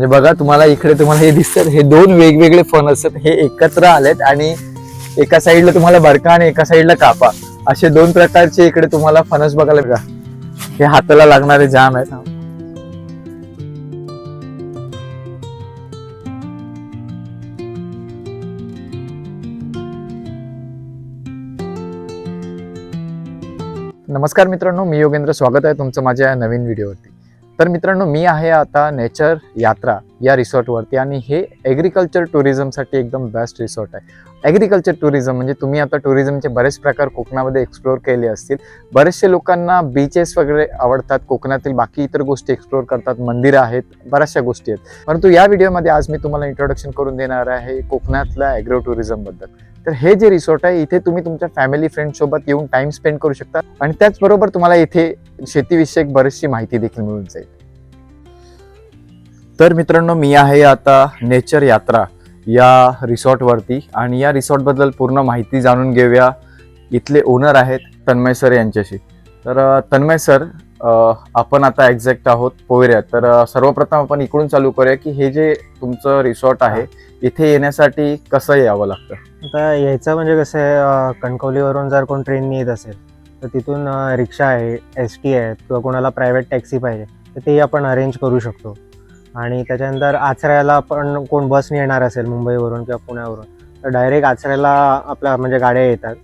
म्हणजे बघा तुम्हाला इकडे तुम्हाला हे दिसतात हे दोन वेगवेगळे फणस आहेत हे एकत्र आलेत आणि एका साईडला तुम्हाला बरका आणि एका साईडला कापा. असे दोन प्रकारचे इकडे तुम्हाला फणस बघायला बघा हे हाताला लागणारे जाम आहेत. नमस्कार मित्रांनो मी योगेंद्र. स्वागत आहे तुमचं माझ्या नवीन व्हिडिओवरती. तर मित्रांनो मी आहे आता नेचर यात्रा या रिसॉर्टवरती आणि हे ॲग्रिकल्चर टुरिझमसाठी एकदम बेस्ट रिसॉर्ट आहे. ॲग्रिकल्चर टुरिझम म्हणजे तुम्ही आता टुरिझमचे बरेच प्रकार कोकणामध्ये एक्सप्लोअर केले असतील. बरेचसे लोकांना बीचेस वगैरे आवडतात कोकणातील बाकी इतर गोष्टी एक्सप्लोअर करतात मंदिरं आहेत बऱ्याचशा गोष्टी आहेत. परंतु या व्हिडिओमध्ये आज मी तुम्हाला इंट्रोडक्शन करून देणार आहे कोकणातल्या ॲग्रो टुरिझमबद्दल तर हे जे रिसॉर्ट आहे इथे तुम्ही तुमच्या फॅमिली फ्रेंडसोबत येऊन टाइम स्पेंड करू शकता. आणि त्याचबरोबर तुम्हाला इथे शेतीविषयक बरीचशी माहिती देखील मिळून जाईल. तर मित्रांनो मी आहे आता नेचर यात्रा या रिसॉर्टवरती आणि या रिसॉर्टबद्दल पूर्ण माहिती जाणून घेऊया इथले ओनर आहेत तन्मय सर यांच्याशी. तर तन्मय सर आपण आता एक्झॅक्ट आहोत पोवेऱ्यात तर सर्वप्रथम आपण इकडून चालू करूया की हे जे तुमचं रिसॉर्ट आहे इथे येण्यासाठी कसं यावं लागतं आता यायचं म्हणजे कसं आहे अं, कणकवलीवरून जर कोण ट्रेनने येत असेल तर तिथून अं, रिक्षा आहे एस टी आहे किंवा कोणाला प्रायव्हेट टॅक्सी पाहिजे तर तेही आपण अरेंज करू शकतो आणि त्याच्यानंतर आचऱ्याला पण कोण बसने येणार असेल मुंबईवरून किंवा पुण्यावरून तर डायरेक्ट आचऱ्याला आपल्या म्हणजे गाड्या येतात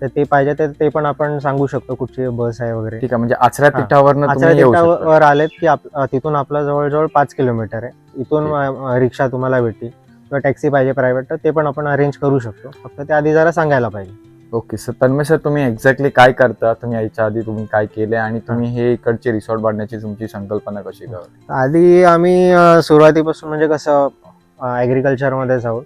तर ते पाहिजे तर ते पण आपण सांगू शकतो कुठची बस आहे वगैरे ठीक आहे म्हणजे आचऱ्या हा. तिठावरनं आचरा तुम्ही येऊ शकता. तिठावर आलेत की आप- अं, तिथून आपलं जवळजवळ पाच किलोमीटर आहे इथून. अं, रिक्षा तुम्हाला भेटतील किंवा टॅक्सी पाहिजे प्रायव्हेट तर ते पण आपण अरेंज करू शकतो. फक्त ते आधी जरा सांगायला पाहिजे. ओके सर तन्मय सर तुम्ही एक्झॅक्टली काय करता? तुम्ही यायच्या आधी तुम्ही काय केले आणि तुम्ही हे इकडचे रिसॉर्ट बांधण्याची तुमची संकल्पना कशी काय आधी आम्ही अं, सुरुवातीपासून म्हणजे कसं ॲग्रिकल्चरमध्येच आहोत.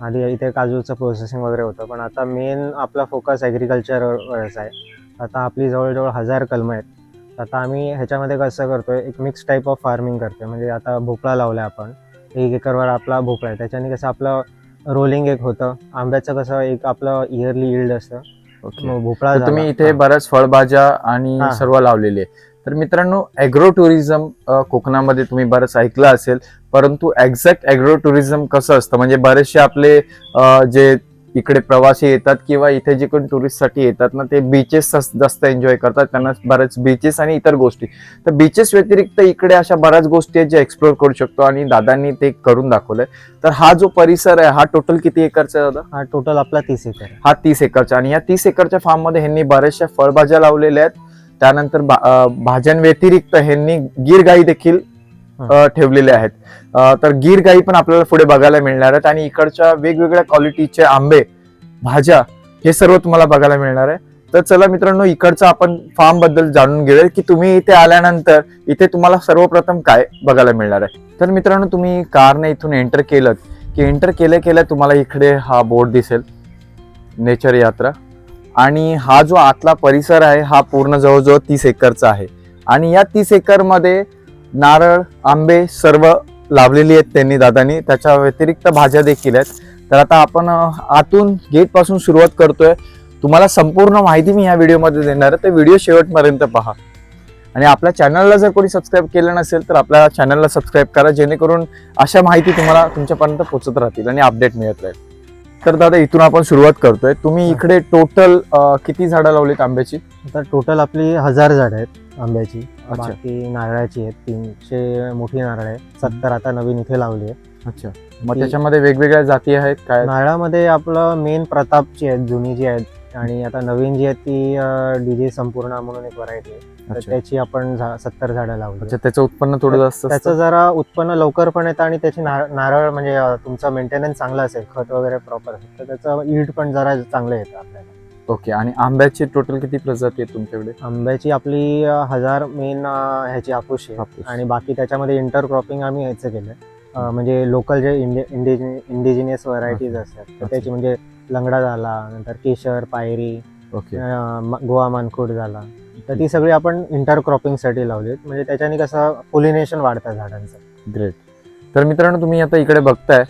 आधी इथे काजूचं प्रोसेसिंग वगैरे होतं. पण आता मेन आपला फोकस ॲग्रिकल्चरवरच आहे. आता आपली जवळजवळ हजार कलमं आहेत. आता आम्ही ह्याच्यामध्ये कसं करतोय एक मिक्स टाईप ऑफ फार्मिंग करतोय. म्हणजे आता भोपळा लावला आपण. एक एकरवर आपला भोपळा आहे त्याच्याने कसं आपलं रोलिंग एक होतं आंब्याचं कसं एक आपलं इयरली इल्ड असतं मग भोपळा तर तुम्ही. इथे. बऱ्याच फळभाज्या आणि हा. सर्व लावलेले आहे तर मित्रांनो ॲग्रो टुरिझम कोकणामध्ये तुम्ही बरंच ऐकलं असेल परंतु एक्झॅक्ट ॲग्रो टुरिझम कसं असतं म्हणजे बरेचसे आपले अ, जे इकडे प्रवासी येतात किंवा इथे जे कोण टुरिस्टसाठी येतात ना ते बीचेस जास्त एन्जॉय करतात. त्यांना बरेच बीचेस आणि इतर गोष्टी. तर बीचेस व्यतिरिक्त इकडे अशा बऱ्याच गोष्टी आहेत ज्या एक्सप्लोर करू शकतो आणि दादांनी ते करून दाखवलंय. तर हा जो परिसर आहे हा टोटल किती एकरचा आहे दादा? हा टोटल आपला तीस एकर हा तीस एकरचा. आणि या तीस एकरच्या फार्ममध्ये ह्यांनी बऱ्याचशा फळभाज्या लावलेल्या आहेत. त्यानंतर भाज्यांव्यतिरिक्त ह्यांनी गीर गाई देखील ठेवलेले आहेत. तर गीर गाई पण आपल्याला पुढे बघायला मिळणार आहेत आणि इकडच्या वेगवेगळ्या क्वालिटीचे आंबे भाज्या हे सर्व तुम्हाला बघायला मिळणार आहे. तर चला मित्रांनो इकडचं आपण फार्मबद्दल जाणून घेऊया की तुम्ही इथे आल्यानंतर इथे तुम्हाला सर्वप्रथम काय बघायला मिळणार आहे. तर मित्रांनो तुम्ही कारने इथून एंटर केलं की एंटर केल्या केल्या तुम्हाला इकडे हा बोर्ड दिसेल नेचर यात्रा. आणि हा जो आतला परिसर आहे हा पूर्ण जवळजवळ तीस एकरचा आहे. आणि या तीस एकरमध्ये नारळ आंबे सर्व लावलेली आहेत त्यांनी दादानी. त्याच्या व्यतिरिक्त भाज्या देखील आहेत. तर आता आपण आतून गेटपासून सुरुवात करतोय. तुम्हाला संपूर्ण माहिती मी ह्या व्हिडिओमध्ये देणार आहे. तर व्हिडिओ शेवटपर्यंत पहा. आणि आपल्या चॅनलला जर कोणी सबस्क्राईब केलं नसेल तर आपल्या चॅनलला सबस्क्राईब करा. जेणेकरून अशा माहिती तुम्हाला तुमच्यापर्यंत पोचत राहतील आणि अपडेट मिळत राहील. तर दादा इथून आपण सुरुवात करतोय. तुम्ही इकडे टोटल किती झाडं लावलीत आंब्याची? आता टोटल आपली हजार झाड आहेत आंब्याची. अच्छा. बाकी नारळाची आहेत तीनशे मोठी नारळ आहे. सत्तर आता नवीन इथे लावली आहे अच्छा. मग ती- त्याच्यामध्ये वेगवेगळ्या जाती आहेत काय? नारळामध्ये आपलं मेन प्रतापची आहेत जुनी जी आहेत आणि आता नवीन जी आहेत ती डीजे संपूर्ण म्हणून एक व्हरायटी आहे. तर अच्छा. त्याची आपण झा- सत्तर झाडं लावली अच्छा त्याचं उत्पन्न थोडं जास्त त्याचं असतं? जरा उत्पन्न लवकर पण येतं आणि त्याची नार- नारळ म्हणजे अं, तुमचा मेंटेनन्स चांगला असेल खत वगैरे प्रॉपर असेल तर त्याचं ईल्ड पण जरा चांगलं येतं आपल्याला. ओके आणि आंब्याची टोटल किती प्रजाती आहे तुमच्याकडे? आंब्याची आपली अं, हजार मेन ह्याची हापूस आहे. हापूस. आणि बाकी त्याच्यामध्ये इंटर क्रॉपिंग आम्ही ह्याचं केलं अं, म्हणजे लोकल जे इंडिजिनियस व्हरायटीज असतात तर अच्छा. त्याची म्हणजे लंगडा झाला नंतर केशर पायरी ओके. अं, म- गोवा मानकुड झाला. तर ती सगळी आपण इंटर क्रॉपिंगसाठी लावलीत म्हणजे त्याच्याने कसं पोलिनेशन वाढतं झाडांचं. ग्रेट तर मित्रांनो तुम्ही आता इकडे बघताय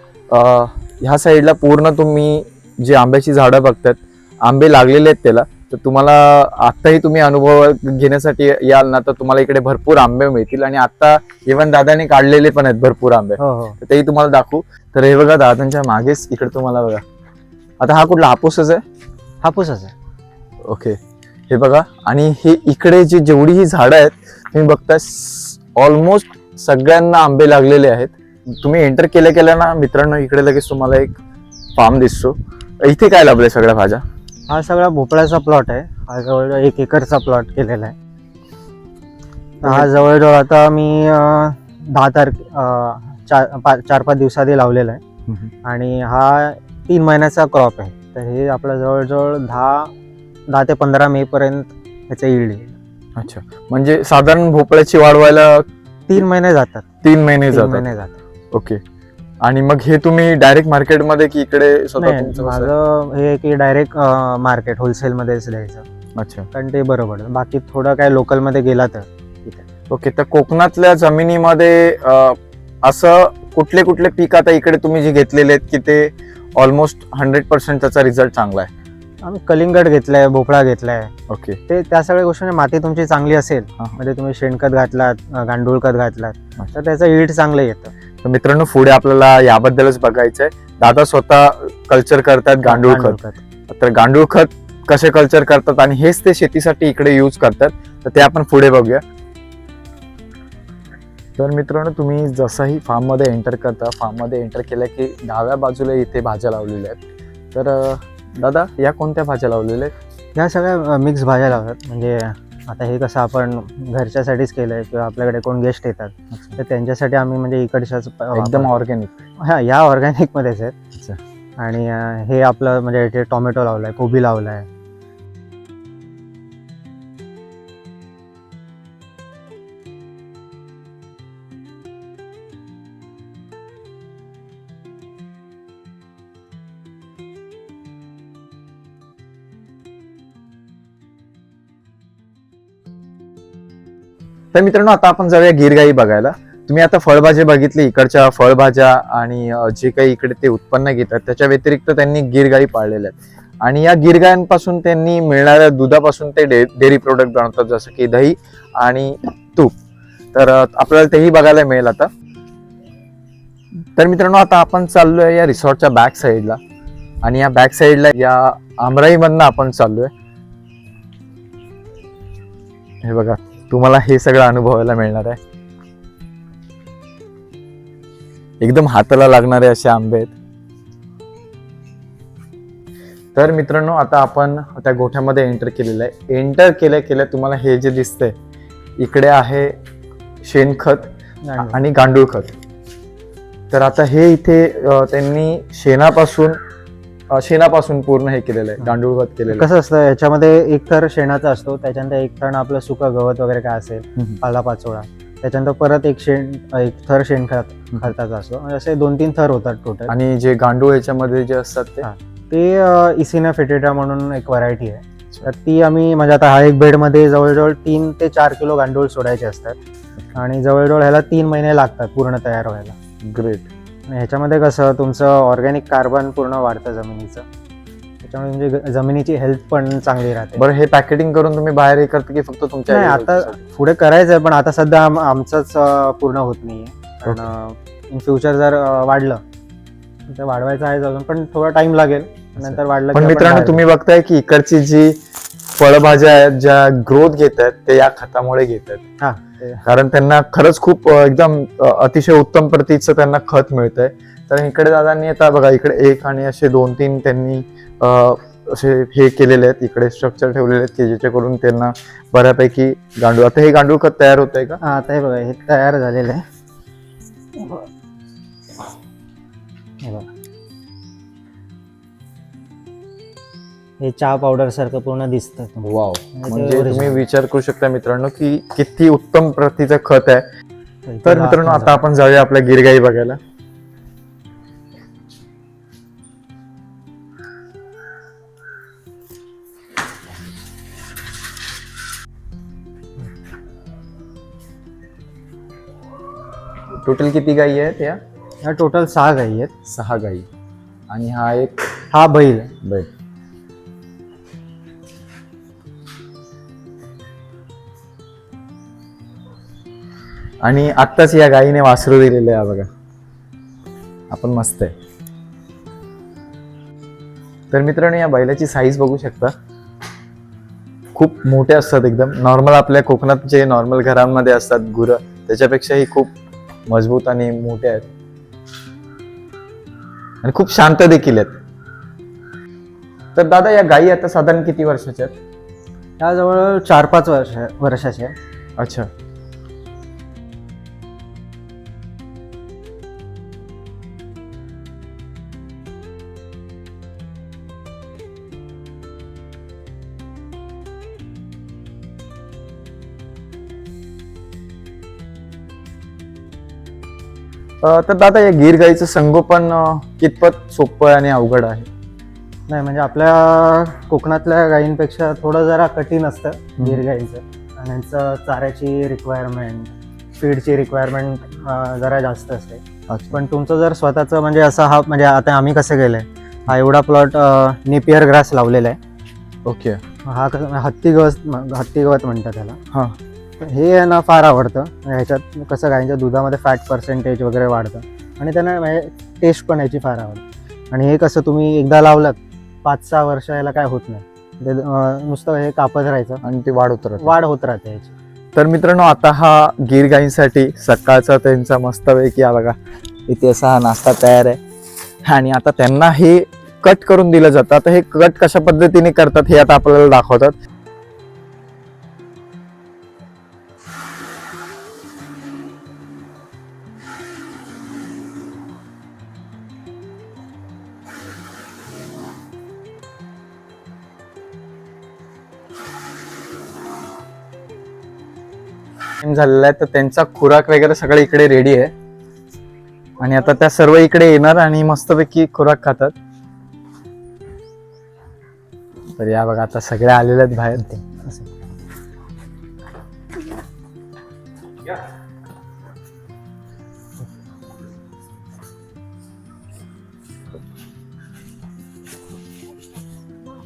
ह्या साईडला पूर्ण तुम्ही जी आंब्याची झाडं बघतायत आंबे लागलेले आहेत त्याला. तर तुम्हाला आताही तुम्ही अनुभव घेण्यासाठी याल ना तर तुम्हाला इकडे भरपूर आंबे मिळतील. आणि आता इव्हन दादाने काढलेले पण आहेत भरपूर आंबे. हो हो. तर तेही तुम्हाला दाखवू. तर हे बघा दादांच्या मागेच इकडे तुम्हाला बघा. आता हा कुठला हापूसच आहे? हापूसच आहे. ओके हे बघा आणि हे इकडे जी जेवढी ही झाडं आहेत तुम्ही बघताय ऑलमोस्ट सगळ्यांना आंबे लागलेले आहेत. तुम्ही एंटर केल्या केल्या ना मित्रांनो इकडे लगेच तुम्हाला एक फार्म दिसतो. इथे काय लाभलंय सगळ्या भाज्या? हा सगळा भोपळ्याचा प्लॉट आहे. हा जवळजवळ एक एकरचा प्लॉट केलेला आहे. हा जवळजवळ आता मी दहा तारखे चार चार पाच दिवसाआधी लावलेला आहे. आणि हा तीन महिन्याचा क्रॉप आहे. तर हे आपलं जवळजवळ दहा दहा ते पंधरा मे पर्यंत ह्याचं yield येईल. अच्छा. म्हणजे साधारण भोपळ्याची वाढ व्हायला तीन महिने जातात. तीन महिने तीन महिने जातात. ओके. आणि मग हे तुम्ही डायरेक्ट मार्केटमध्ये की इकडे स्वतः नाही तुमचं कसं आहे? माझं हे की डायरेक्ट मार्केट होलसेलमध्येच द्यायचं. अच्छा. कारण ते बरं पडतं बाकी थोडं काय लोकलमध्ये गेला तर ओके. तर कोकणातल्या जमिनीमध्ये अं, असं कुठले कुठले पीक आता इकडे तुम्ही जे घेतलेले आहेत की ते ऑलमोस्ट हंड्रेड पर्सेंट त्याचा रिझल्ट चांगला आहे? आम्ही कलिंगड घेतलाय भोपळा घेतलाय. ओके. ते त्या सगळ्या गोष्टी म्हणजे माती तुमची चांगली असेल हा. म्हणजे तुम्ही शेणखत घातलात गांडूळ खत घातलात. तर त्याचं ईल्ड चांगलं येतं. तर मित्रांनो पुढे आपल्याला याबद्दलच बघायचंय. दादा स्वतः कल्चर करतात गांडूळ खत. तर गांडूळ खत कसे कल्चर करतात आणि हेच ते शेतीसाठी इकडे यूज करतात. तर ते आपण पुढे बघूया. तर मित्रांनो तुम्ही जसंही फार्ममध्ये एंटर करता फार्ममध्ये एंटर केल्या की डाव्या बाजूला इथे भाज्या लावलेल्या आहेत. तर दादा या कोणत्या भाज्या लावलेल्या आहेत? ह्या सगळ्या मिक्स भाज्या लावतात म्हणजे आता हे कसं आपण घरच्यासाठीच केलंय किंवा आपल्याकडे कोण गेस्ट येतात तर त्यांच्यासाठी आम्ही म्हणजे इकडच्याच एकदम. ऑर्गॅनिक हा या ऑर्गॅनिक मध्येच अच्छा. आहेत आणि हे आपलं म्हणजे टोमॅटो लावलाय कोबी लावलाय तर मित्रांनो आता आपण जाऊया गिरगाई बघायला. तुम्ही आता फळभाज्या बघितली इकडच्या फळभाज्या आणि जे काही इकडे ते उत्पन्न घेतात त्याच्या व्यतिरिक्त त्यांनी गिरगाई पाळलेल्या आहेत. आणि या गिरगायांपासून त्यांनी मिळणाऱ्या दुधापासून ते डे डेअरी प्रोडक्ट बनवतात जसं की दही आणि तूप. तर आपल्याला तेही बघायला मिळेल आता. तर मित्रांनो आता आपण चाललोय या रिसॉर्टच्या बॅक साईडला. आणि या बॅक साईडला या आमराईमधनं आपण चाललोय. हे बघा. तुम्हाला हे सगळं अनुभवायला मिळणार आहे. एकदम हाताला लागणारे असे आंबे आहेत. तर मित्रांनो आता आपण त्या गोठ्यामध्ये एंटर केलेलं आहे. एंटर केल्या केल्या तुम्हाला हे जे दिसतंय इकडे आहे शेणखत. आणि गांडूळ खत. तर आता हे इथे त्यांनी शेणापासून शेणापासून पूर्ण हे केलेलं आहे गांडूळ खत केलेलं आहे. कसं असतं याच्यामध्ये एक थर शेणाचा असतो त्याच्यानंतर एक थर आपलं सुकं गवत वगैरे काय असेल. पालापाचोळा त्याच्यानंतर परत एक शेण एक थर शेणखत खताचा असतो. म्हणजे असे दोन तीन थर होतात टोटल आणि जे गांडूळ याच्यामध्ये जे असतात ते. ते इसिना फेटेटा म्हणून एक व्हरायटी आहे. तर ती आम्ही म्हणजे आता हा एक बेडमध्ये जवळजवळ तीन ते चार किलो गांडूळ सोडायचे असतात. आणि जवळजवळ ह्याला तीन महिने लागतात पूर्ण तयार व्हायला. ग्रेट ह्याच्यामध्ये कसं तुमचं ऑर्गॅनिक कार्बन पूर्ण वाढतं जमिनीचं. त्याच्यामुळे म्हणजे जमिनीची हेल्थ पण चांगली राहते. बरं हे पॅकेटिंग करून तुम्ही बाहेर हे करता की फक्त तुमच्या नाही आता पुढे करायचं आहे पण आता सध्या आम- आमचंच अं, पूर्ण होत नाहीये. कारण इन फ्युचर जर अं, वाढलं तर वाढवायचं आहे अजून पण थोडा टाइम लागेल. नंतर वाढलं पण की आपण मित्रांनो बाहेर तुम्ही बघताय की इकडची जी फळभाज्या आहेत ज्या ग्रोथ घेत आहेत ते या खतामुळे घेत आहेत. हा, कारण त्यांना खरंच खूप एकदम अतिशय उत्तम प्रतीचं त्यांना खत मिळतंय. तर इकडे दादांनी आता बघा इकडे एक आणि असे दोन तीन त्यांनी अं, असे हे केलेले आहेत इकडे स्ट्रक्चर ठेवलेले आहेत की ज्याच्याकडून त्यांना बऱ्यापैकी गांडूळ. आता हे गांडूळ खत तयार होत आहे का? हा आता हे बघा हे तयार झालेलं आहे. हे चहा पावडर सारखं पूर्ण दिसतं. वाव म्हणजे तुम्ही. विचार करू शकता मित्रांनो की किती उत्तम प्रतीचं खत आहे. तर मित्रांनो आता आपण जाऊया आपल्या गिरगाई बघायला. टोटल किती गायी आहेत या? टोटल सहा गाई आहेत. सहा गायी आणि हा एक हा बैल. बैल. आणि आत्ताच या गाईने वासरू दिलेलं आहे बघा. आपण मस्त आहे. तर मित्रांनो या बैलाची साईज बघू शकता. खूप मोठे असतात एकदम. नॉर्मल आपल्या कोकणात जे नॉर्मल घरांमध्ये असतात गुरं त्याच्यापेक्षाही खूप मजबूत आणि मोठे आहेत. आणि खूप शांत देखील आहेत. तर दादा या गायी आता साधारण किती वर्षाच्या आहेत? ह्या जवळ चार पाच वर्ष वर्षाचे आहे. अच्छा. तर दादा या गीर गाईचं संगोपन कितपत सोपं आहे आणि अवघड आहे? नाही म्हणजे आपल्या कोकणातल्या गायींपेक्षा थोडं जरा कठीण असतं गिर गायीचं आणि यांचं चाऱ्याची रिक्वायरमेंट फीडची रिक्वायरमेंट जरा जास्त असते. पण तुमचं जर स्वतःचं म्हणजे असं हा म्हणजे आता आम्ही कसं केलंय? हा एवढा प्लॉट नेपियर ग्रास लावलेला आहे. ओके. हा कसं हत्ती गवत हत्ती गवत म्हणतात त्याला. हा. हे आहे ना फार आवडतं. म्हणजे ह्याच्यात कसं गायींच्या दुधामध्ये फॅट पर्सेंटेज वगैरे वाढतं. आणि त्यांना टेस्ट पण याची फार आवडते. आणि हे कसं तुम्ही एकदा लावलात पाच सहा वर्ष याला काय होत नाही. ते नुसतं हे कापत राहायचं आणि ते वाढ उतरत वाढ होत राहते याची. तर मित्रांनो आता हा गीर गाईंसाठी सकाळचा त्यांचा मस्तपैकी हा बघा इथे असा हा नाश्ता तयार आहे. आणि आता त्यांना हे कट करून दिलं जातं. आता हे कट कशा पद्धतीने करतात हे आता आपल्याला दाखवतात. झालेला आहे तर त्यांचा खुराक वगैरे सगळं इकडे रेडी आहे. आणि आता त्या सर्व इकडे येणार आणि मस्तपैकी खुराक खातात. तर या बघा आता सगळ्या आलेल्या आहेत बाहेर. ते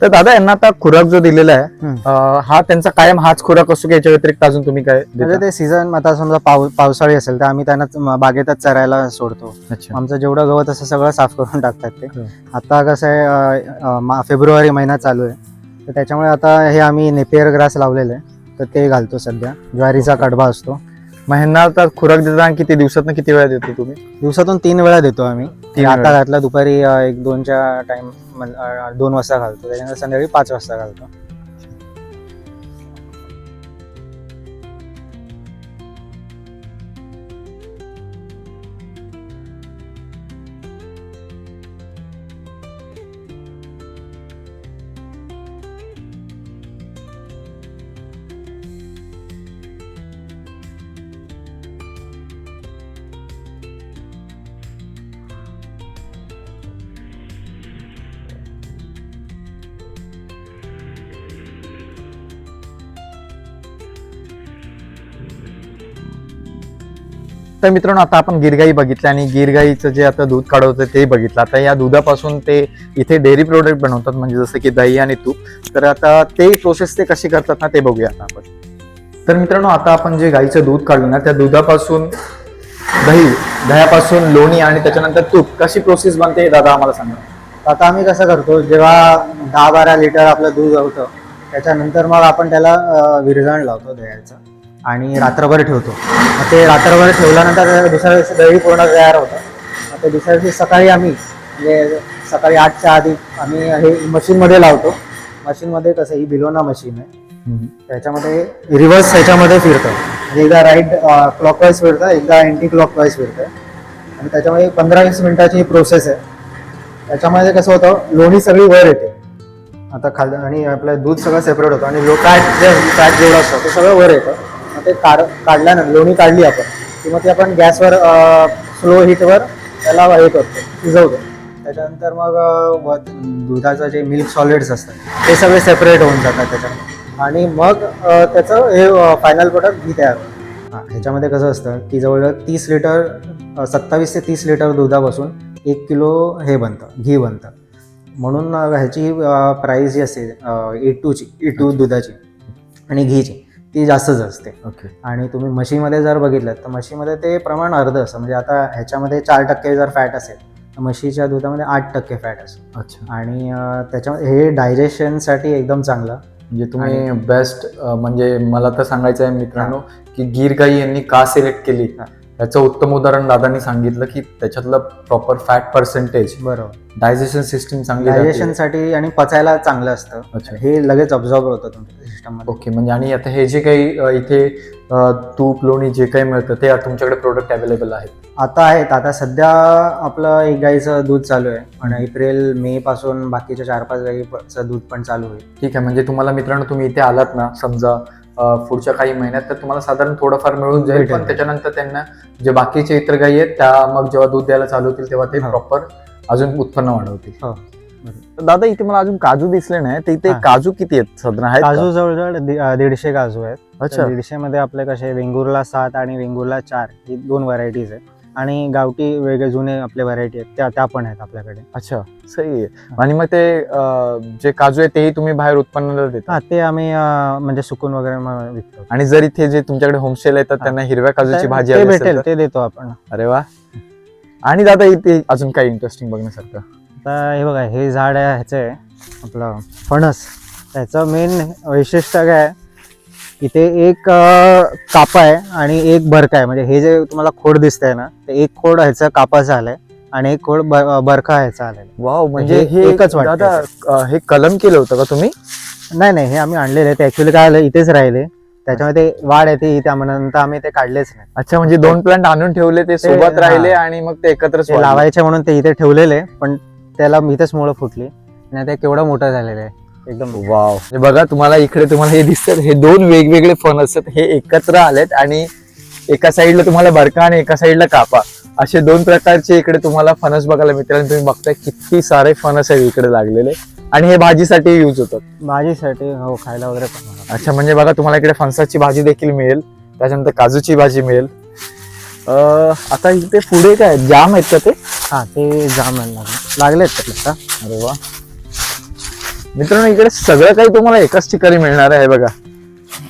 तर दादा यांना आता खुराक जो दिलेला आहे हा त्यांचा कायम हाच खुराक असतो की याच्या व्यतिरिक्त अजून तुम्ही काय म्हणजे? ते सीझन आता समजा पाव पावसाळी असेल तर आम्ही त्यांना बागेतच चरायला सोडतो. आमचं जेवढं गवत असं सगळं साफ करून टाकतात ते. आता कसं आहे फेब्रुवारी महिना चालू आहे. तर त्याच्यामुळे आता हे आम्ही नेपियर ग्रास लावलेलं आहे. तर ते घालतो सध्या. ज्वारीचा कडबा असतो. मग ह्यांना आता खुराक देताना किती दिवसात किती वेळा देतो तुम्ही? दिवसातून तीन वेळा देतो आम्ही. तीन आता वेळा. घातला दुपारी अं, एक दोनच्या टाइम दोन वाजता घालतो. त्याच्यानंतर संध्याकाळी पाच वाजता घालतो. तर मित्रांनो आता आपण गिरगाई बघितलं आणि गिरगाईचं जे आता दूध काढवतं ते बघितलं. आता या दुधापासून ते इथे डेअरी प्रोडक्ट बनवतात म्हणजे जसं की दही आणि तूप. तर आता ते प्रोसेस ते कशी करतात ना ते बघूया आता आपण. तर मित्रांनो आता आपण जे गाईचं दूध काढलं ना त्या दुधापासून दही दह्यापासून लोणी आणि त्याच्यानंतर तूप कशी प्रोसेस बनते दादा आम्हाला सांगा. आता आम्ही कसं करतो जेव्हा दहा बारा लिटर आपलं दूध होतं त्याच्यानंतर मग आपण त्याला विरजण लावतो दह्याचं. आणि रात्रभर ठेवतो. मग ते रात्रभर ठेवल्यानंतर दुसऱ्या दिवशी दही पूर्ण तयार होतं. मग ते दुसऱ्या दिवशी सकाळी आम्ही म्हणजे सकाळी आठच्या आधी आम्ही हे मशीनमध्ये लावतो. मशीनमध्ये कसं ही बिलोना मशीन आहे. त्याच्यामध्ये रिव्हर्स ह्याच्यामध्ये फिरतं. म्हणजे एकदा राईट क्लॉकवाईज फिरतं एकदा अँटी क्लॉकवाईज फिरतं. आणि त्याच्यामध्ये पंधरा वीस मिनिटाची ही प्रोसेस आहे. त्याच्यामध्ये कसं होतं लोणी सगळी वर येते. आता खाल आणि आपलं दूध सगळं सेपरेट होतं. आणि लो फॅट जे फॅट जेवढं असतं ते सगळं वर येतं. ते काढ काढल्यानंतर लोणी काढली आपण की मग ती आपण गॅसवर स्लो हीटवर त्याला हे करतो शिजवतो. त्याच्यानंतर मग व- दुधाचं जे मिल्क सॉलिड्स असतात ते सगळे सेपरेट होऊन जातात त्याच्यामध्ये. आणि मग त्याचं हे फायनल प्रोडक्ट घी तयार हां ह्याच्यामध्ये कसं असतं की जवळजवळ तीस लिटर सत्तावीस ते तीस लिटर दुधापासून एक किलो हे बनतं घी बनतं. म्हणून ह्याची प्राईस जी असते ए टूची ए टू दुधाची आणि घीची. ती जास्तच असते. ओके. आणि तुम्ही म्हशीमध्ये जर बघितलं तर म्हशीमध्ये ते प्रमाण अर्ध असतं. म्हणजे आता ह्याच्यामध्ये चार टक्के जर फॅट असेल तर म्हशीच्या दुधामध्ये आठ टक्के फॅट असतो. अच्छा. आणि त्याच्यामध्ये हे डायजेशनसाठी एकदम चांगलं. म्हणजे तुम्ही बेस्ट म्हणजे मला तर सांगायचं आहे मित्रांनो की गीर गाई यांनी का सिलेक्ट केली. याचं उत्तम उदाहरण दादांनी सांगितलं की त्याच्यातलं प्रॉपर फॅट पर्सेंटेज बरोबर. डायजेशन सिस्टीम चांगली राहते. डायजेशनसाठी आणि पचायला चांगलं असतं. अच्छा. हे लगेच ऑब्झॉर्व होतं तुमच्या सिस्टममध्ये ओके म्हणजे आणि आता हे जे काही अ, इथे अ, तूप लोणी जे काही मिळतं ते तुमच्याकडे प्रोडक्ट अवेलेबल आहेत. आता आहेत. आता सध्या आपलं एक गाईचं दूध चालू आहे. आणि एप्रिल मे पासून बाकीच्या चार पाच गाईचं दूध पण चालू होईल. ठीक आहे. म्हणजे तुम्हाला मित्रांनो तुम्ही इथे आलात ना समजा पुढच्या काही महिन्यात तर तुम्हाला साधारण थोडंफार मिळून जाईल. पण त्याच्यानंतर त्यांना जे बाकीचे इतर गायी आहेत त्या मग जेव्हा दूध द्यायला चालू होतील तेव्हा ते. प्रॉपर अजून उत्पन्न वाढवतील हो. दादा इथे मला अजून काजू दिसले नाही तर इथे. काजू किती आहेत साधारण आहेत? काजू जवळजवळ दीडशे काजू आहेत अच्छा दीडशे मध्ये आपले कसे वेंगुर्ला सात आणि वेंगुर्ला चार ही दोन व्हरायटीज आहेत आणि गावठी वेगळे जुने आपले व्हरायटी आहेत त्या त्या पण आहेत आपल्याकडे. अच्छा सही आहे. आणि मग ते अ, जे काजू आहे तेही तुम्ही बाहेर उत्पन्नाला देता? हा ते आम्ही अं, म्हणजे सुकून वगैरे विकतो. आणि जर इथे जे तुमच्याकडे होमस्टे येतात हा. त्यांना हिरव्या काजूची भाजी ते हवी असेल भेटेल तर? ते देतो आपण. अरे वा. आणि दादा इथे अजून काही इंटरेस्टिंग बघण्यासारखं? आता हे बघा हे झाड आहे ह्याचं आहे आपलं फणस. त्याचं मेन वैशिष्ट्य काय आहे इथे एक कापा आहे आणि एक बरका आहे. म्हणजे हे जे तुम्हाला खोड दिसतंय ना ते एक खोड ह्याचं कापाचं आलंय आणि एक खोड ब- बरका ह्याचा आलेला वाव म्हणजे हे हे एकच. दादा अ, हे कलम केलं होतं का तुम्ही? नाही नाही हे आम्ही आणलेले आहे. ते ऍक्च्युली काय आलं इथेच राहिले. त्याच्यामध्ये ते वाढ येते त्यानंतर आम्ही ते काढलेच नाही. अच्छा म्हणजे दोन प्लांट आणून ठेवले ते सोबत. राहिले आणि मग ते एकत्र लावायचे म्हणून ते इथे ठेवलेले पण त्याला इथेच मुळं फुटली. आणि ते केवढं मोठं झालेलं आहे. एकदम वाव. हे बघा तुम्हाला इकडे तुम्हाला हे दिसतात. हे दोन वेगवेगळे फण असतात. हे एकत्र आलेत आणि एका साईडला तुम्हाला बरका आणि एका साईडला कापा. असे दोन प्रकारचे इकडे तुम्हाला फणस बघायला आणि तुम्ही बघताय किती सारे फणस आहेत इकडे लागलेले. आणि हे भाजीसाठी युज होतात. भाजीसाठी हो खायला वगैरे पण. अच्छा म्हणजे बघा तुम्हाला इकडे फणसाची भाजी देखील मिळेल. त्याच्यानंतर काजूची भाजी मिळेल. आता इथे पुढे काय जाम आहेत का ते? हा ते जाम आहे लागले लागलेत त्याला आता. अरे वा. मित्रांनो इकडे सगळं काही तुम्हाला एकाच ठिकाणी मिळणार आहे बघा.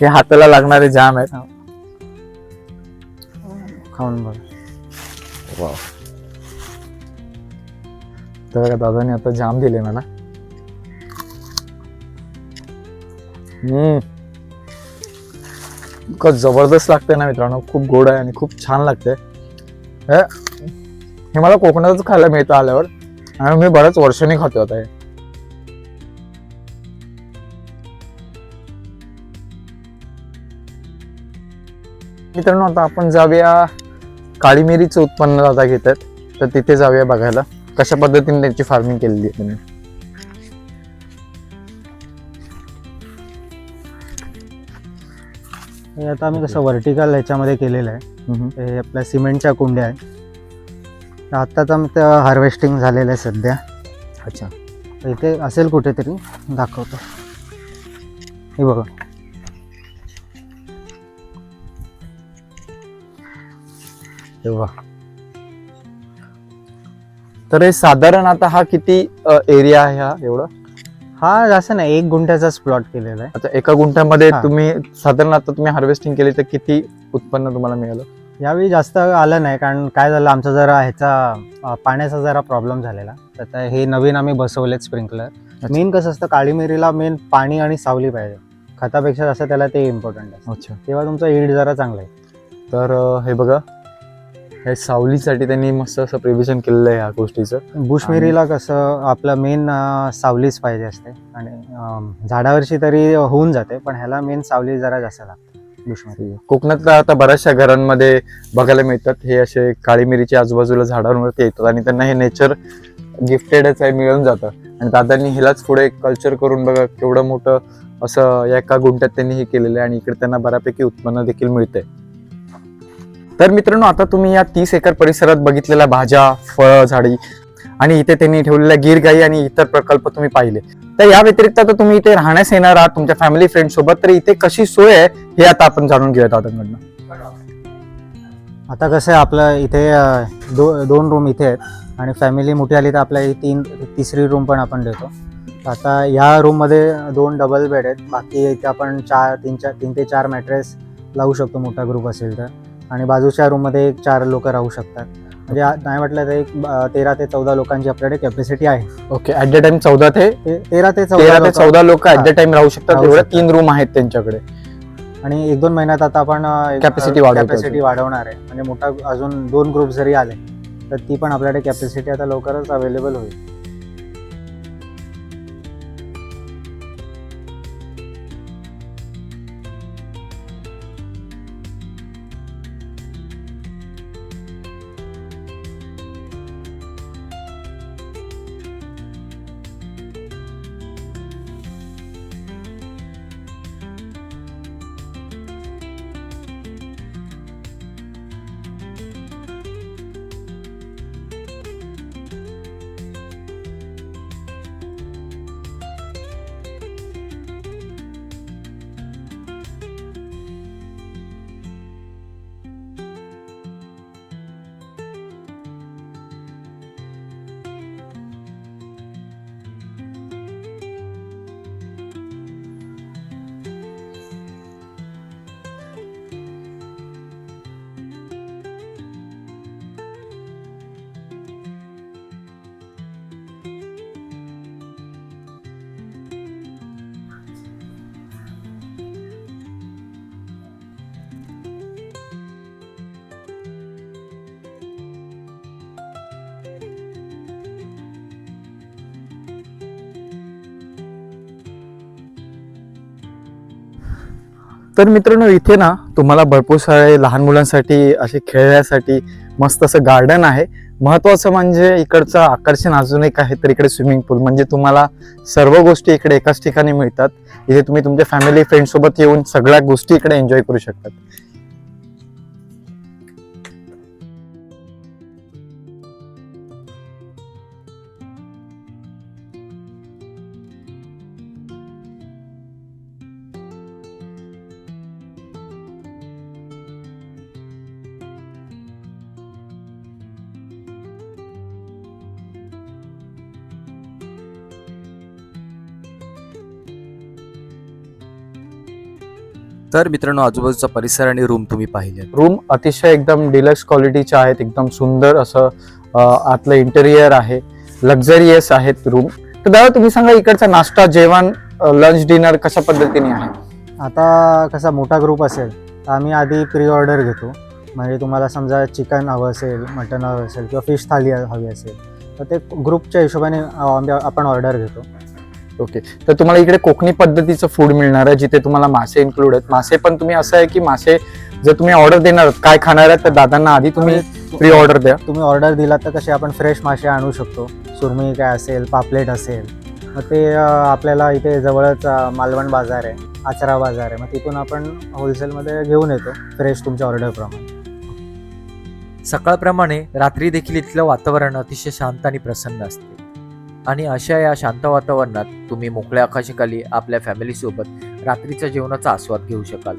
हे हाताला लागणारे जाम आहेत. खाऊन बघ. तर बघा दादाने आता जाम दिले मला हम्म. इतकं जबरदस्त लागतंय ना मित्रांनो. खूप गोड आहे आणि खूप छान लागतंय. हे हे मला कोकणातच खायला मिळतं आल्यावर. आणि मी बऱ्याच वर्षांनी खातो आता हे. मित्रांनो आता आपण जाऊया काळी मिरीचं उत्पन्न दादा घेतात. तर तिथे जाऊया बघायला. कशा पद्धतीने त्यांची फार्मिंग केलेली आहे त्यांनी. हे आता आम्ही कसं व्हर्टिकल ह्याच्यामध्ये केलेलं आहे. हे आपल्या सिमेंटच्या कुंड्या आहेत. तर आत्ताच आमचं हार्वेस्टिंग झालेलं आहे सध्या. अच्छा. इथे असेल कुठेतरी दाखवतो. हे बघा. तेव्हा. तर हे साधारण आता हा किती एरिया आहे हा एवढा? हा जास्त नाही एक गुंठ्याचाच प्लॉट केलेला आहे. आता एका गुंठ्यामध्ये हा. तुम्ही साधारण आता तुम्ही हार्वेस्टिंग केली तर किती उत्पन्न तुम्हाला मिळालं? यावेळी जास्त आलं नाही कारण काय झालं आमचा जरा ह्याचा अं, पाण्याचा जरा प्रॉब्लेम झालेला. तर आता हे नवीन आम्ही बसवलेत स्प्रिंकलर मेन कसं असतं काळी मिरीला मेन पाणी आणि सावली पाहिजे. खतापेक्षा जास्त त्याला ते इम्पॉर्टंट आहे अच्छा. तेव्हा तुमचा ईड जरा चांगला आहे. तर अं, हे बघा हे सावलीसाठी त्यांनी मस्त असं प्रिव्हिजन केलेलं आहे या गोष्टीचं. बुशमिरीला कसं आपलं मेन सावलीच पाहिजे असते. आणि झाडावरची तरी होऊन जाते पण ह्याला मेन सावली जरा जास्त लागते बुशमिरी. कोकणात आता बऱ्याचशा घरांमध्ये बघायला मिळतात हे असे काळी मिरीच्या आजूबाजूला झाडांवरती येतात आणि त्यांना हे नेचर गिफ्टेडच आहे मिळून जातं. आणि दादांनी ह्यालाच पुढे कल्चर करून बघा केवढं मोठं असं एका गुंठ्यात त्यांनी हे केलेलं आहे आणि इकडे त्यांना बऱ्यापैकी उत्पन्न देखील मिळतंय. तर मित्रांनो आता तुम्ही या तीस एकर परिसरात बघितलेल्या भाज्या फळ झाडी आणि इथे त्यांनी ठेवलेल्या गीरगाई आणि इतर प्रकल्प तुम्ही पाहिले. तर या व्यतिरिक्त आता तुम्ही इथे राहण्यास येणार आहात तुमच्या फॅमिली फ्रेंड सोबत. तर इथे कशी सोय आहे हे आता आपण जाणून घेऊया आताकडनं आता कसं आहे आपलं इथे दो दोन रूम इथे आहेत आणि फॅमिली मोठी आली तर आपल्या ही तीन तिसरी रूम पण आपण देतो. आता या रूममध्ये दोन डबल बेड आहेत. बाकी इथे आपण चार तीन चार तीन ते चार मॅट्रेस लावू शकतो मोठा ग्रुप असेल तर. आणि बाजूच्या रूममध्ये एक चार लोक राहू शकतात. म्हणजे नाही म्हटलं तर एक तेरा ते चौदा लोकांची आपल्याकडे कॅपॅसिटी आहे. ओके ऍट द टाइम चौदा ते तेरा ते तेरा चौदा ते चौदा लोक ऍट द टाइम राहू शकतात राहू एवढे शकतात. तीन रूम आहेत त्यांच्याकडे. आणि एक दोन महिन्यात आता आपण वाढवतो कॅपॅसिटी वाढवणार आहे. म्हणजे मोठा अजून दोन ग्रुप जरी आले तर ती पण आपल्याकडे कॅपॅसिटी आता लवकरच अवेलेबल होईल. तर मित्रांनो इथे ना तुम्हाला भरपूर सारे लहान मुलांसाठी असे खेळण्यासाठी मस्त असं गार्डन आहे. महत्वाचं म्हणजे इकडचं आकर्षण अजून एक आहे तर इकडे स्विमिंग पूल म्हणजे तुम्हाला सर्व गोष्टी इकडे एकाच ठिकाणी मिळतात. इथे तुम्ही तुमच्या फॅमिली फ्रेंड सोबत येऊन सगळ्या गोष्टी इकडे एन्जॉय करू शकतात. तर मित्रांनो आजूबाजूचा परिसर आणि रूम तुम्ही पाहिले रूम अतिशय एकदम डिलक्स क्वालिटीचे आहेत एकदम सुंदर असं आतलं इंटेरियर आहे लक्झरियस आहेत रूम तर दादा तुम्ही सांगा इकडचा नाश्ता जेवण लंच डिनर कशा पद्धतीने आहे? आता कसा मोठा ग्रुप असेल तर आम्ही आधी प्री ऑर्डर घेतो. म्हणजे तुम्हाला समजा चिकन हवं असेल मटन हवं असेल किंवा फिश थाली हवी असेल तर ते ग्रुपच्या हिशोबाने आपण ऑर्डर घेतो. ओके. तर तुम्हाला इकडे कोकणी पद्धतीचं फूड मिळणार आहे जिथे तुम्हाला मासे इन्क्लूड आहेत. मासे पण तुम्ही असं आहे की मासे जर तुम्ही ऑर्डर देणार आहात, काय खाणार आहात तर दादांना आधी तुम्ही प्री ऑर्डर द्या. तुम्ही ऑर्डर दिला तर कसे आपण फ्रेश मासे आणू शकतो. सुरमई काय असेल पापलेट असेल. मग ते आपल्याला इथे जवळच मालवण बाजार आहे आचरा बाजार आहे. मग तिथून आपण होलसेलमध्ये घेऊन येतो फ्रेश तुमच्या ऑर्डरप्रमाणे सकाळप्रमाणे रात्री देखील इथलं वातावरण अतिशय शांत आणि प्रसन्न असते. आणि अशा या शांत वातावरणात तुम्ही मोकळ्या आकाशाखाली आपल्या फॅमिलीसोबत रात्रीच्या जेवणाचा आस्वाद घेऊ शकाल.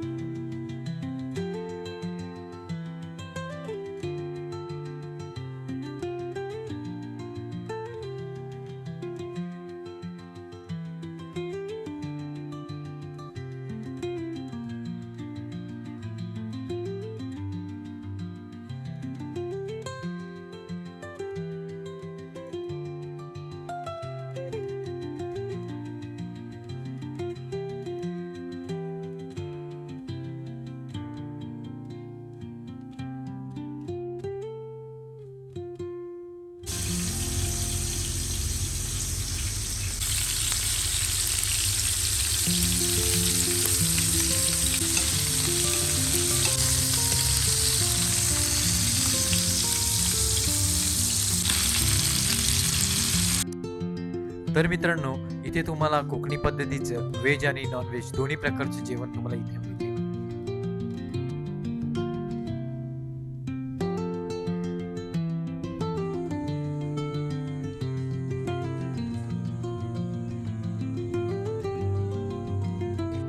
तर मित्रांनो इथे तुम्हाला कोकणी पद्धतीचं व्हेज आणि नॉन व्हेज दोन्ही प्रकारचे जेवण तुम्हाला इथे मिळते.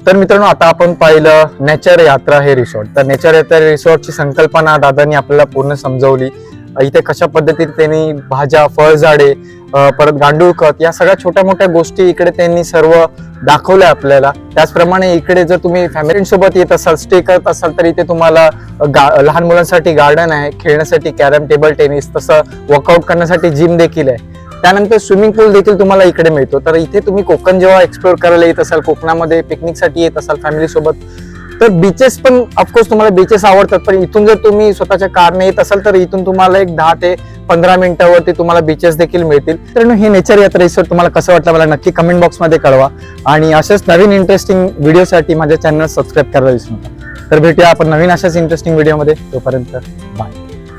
तर मित्रांनो आता आपण पाहिलं नेचर यात्रा हे रिसॉर्ट तर नेचर यात्रा रिसॉर्टची संकल्पना दादांनी आपल्याला पूर्ण समजवली. इथे कशा पद्धतीने त्यांनी भाज्या फळझाडे परत गांडूळ खत या सगळ्या छोट्या मोठ्या गोष्टी इकडे त्यांनी सर्व दाखवल्या आपल्याला. त्याचप्रमाणे इकडे जर तुम्ही फॅमिलींसोबत येत असाल स्टे करत असाल तर इथे तुम्हाला गा- लहान मुलांसाठी गार्डन आहे खेळण्यासाठी कॅरम टेबल टेनिस तसं वर्कआउट करण्यासाठी जिम देखील आहे. त्यानंतर स्विमिंग पूल देखील तुम्हाला इकडे मिळतो. तर इथे तुम्ही कोकण जेव्हा एक्सप्लोर करायला येत असाल कोकणामध्ये पिकनिकसाठी येत असाल फॅमिलीसोबत तर बीचेस पण ऑफकोर्स तुम्हाला बीचेस आवडतात पण इथून जर तुम्ही स्वतःच्या कारने येत असाल तर इथून तुम्हाला एक दहा ते पंधरा मिनिटावरती तुम्हाला बीचेस देखील मिळतील. तर हे नेचर यात्रा रिसॉर्ट तुम्हाला कसं वाटलं मला नक्की कमेंट बॉक्समध्ये कळवा. आणि अशाच नवीन इंटरेस्टिंग व्हिडिओसाठी माझ्या चॅनल सबस्क्राईब करायला विसरू नका. तर भेटूया आपण नवीन अशाच इंटरेस्टिंग व्हिडिओमध्ये तोपर्यंत बाय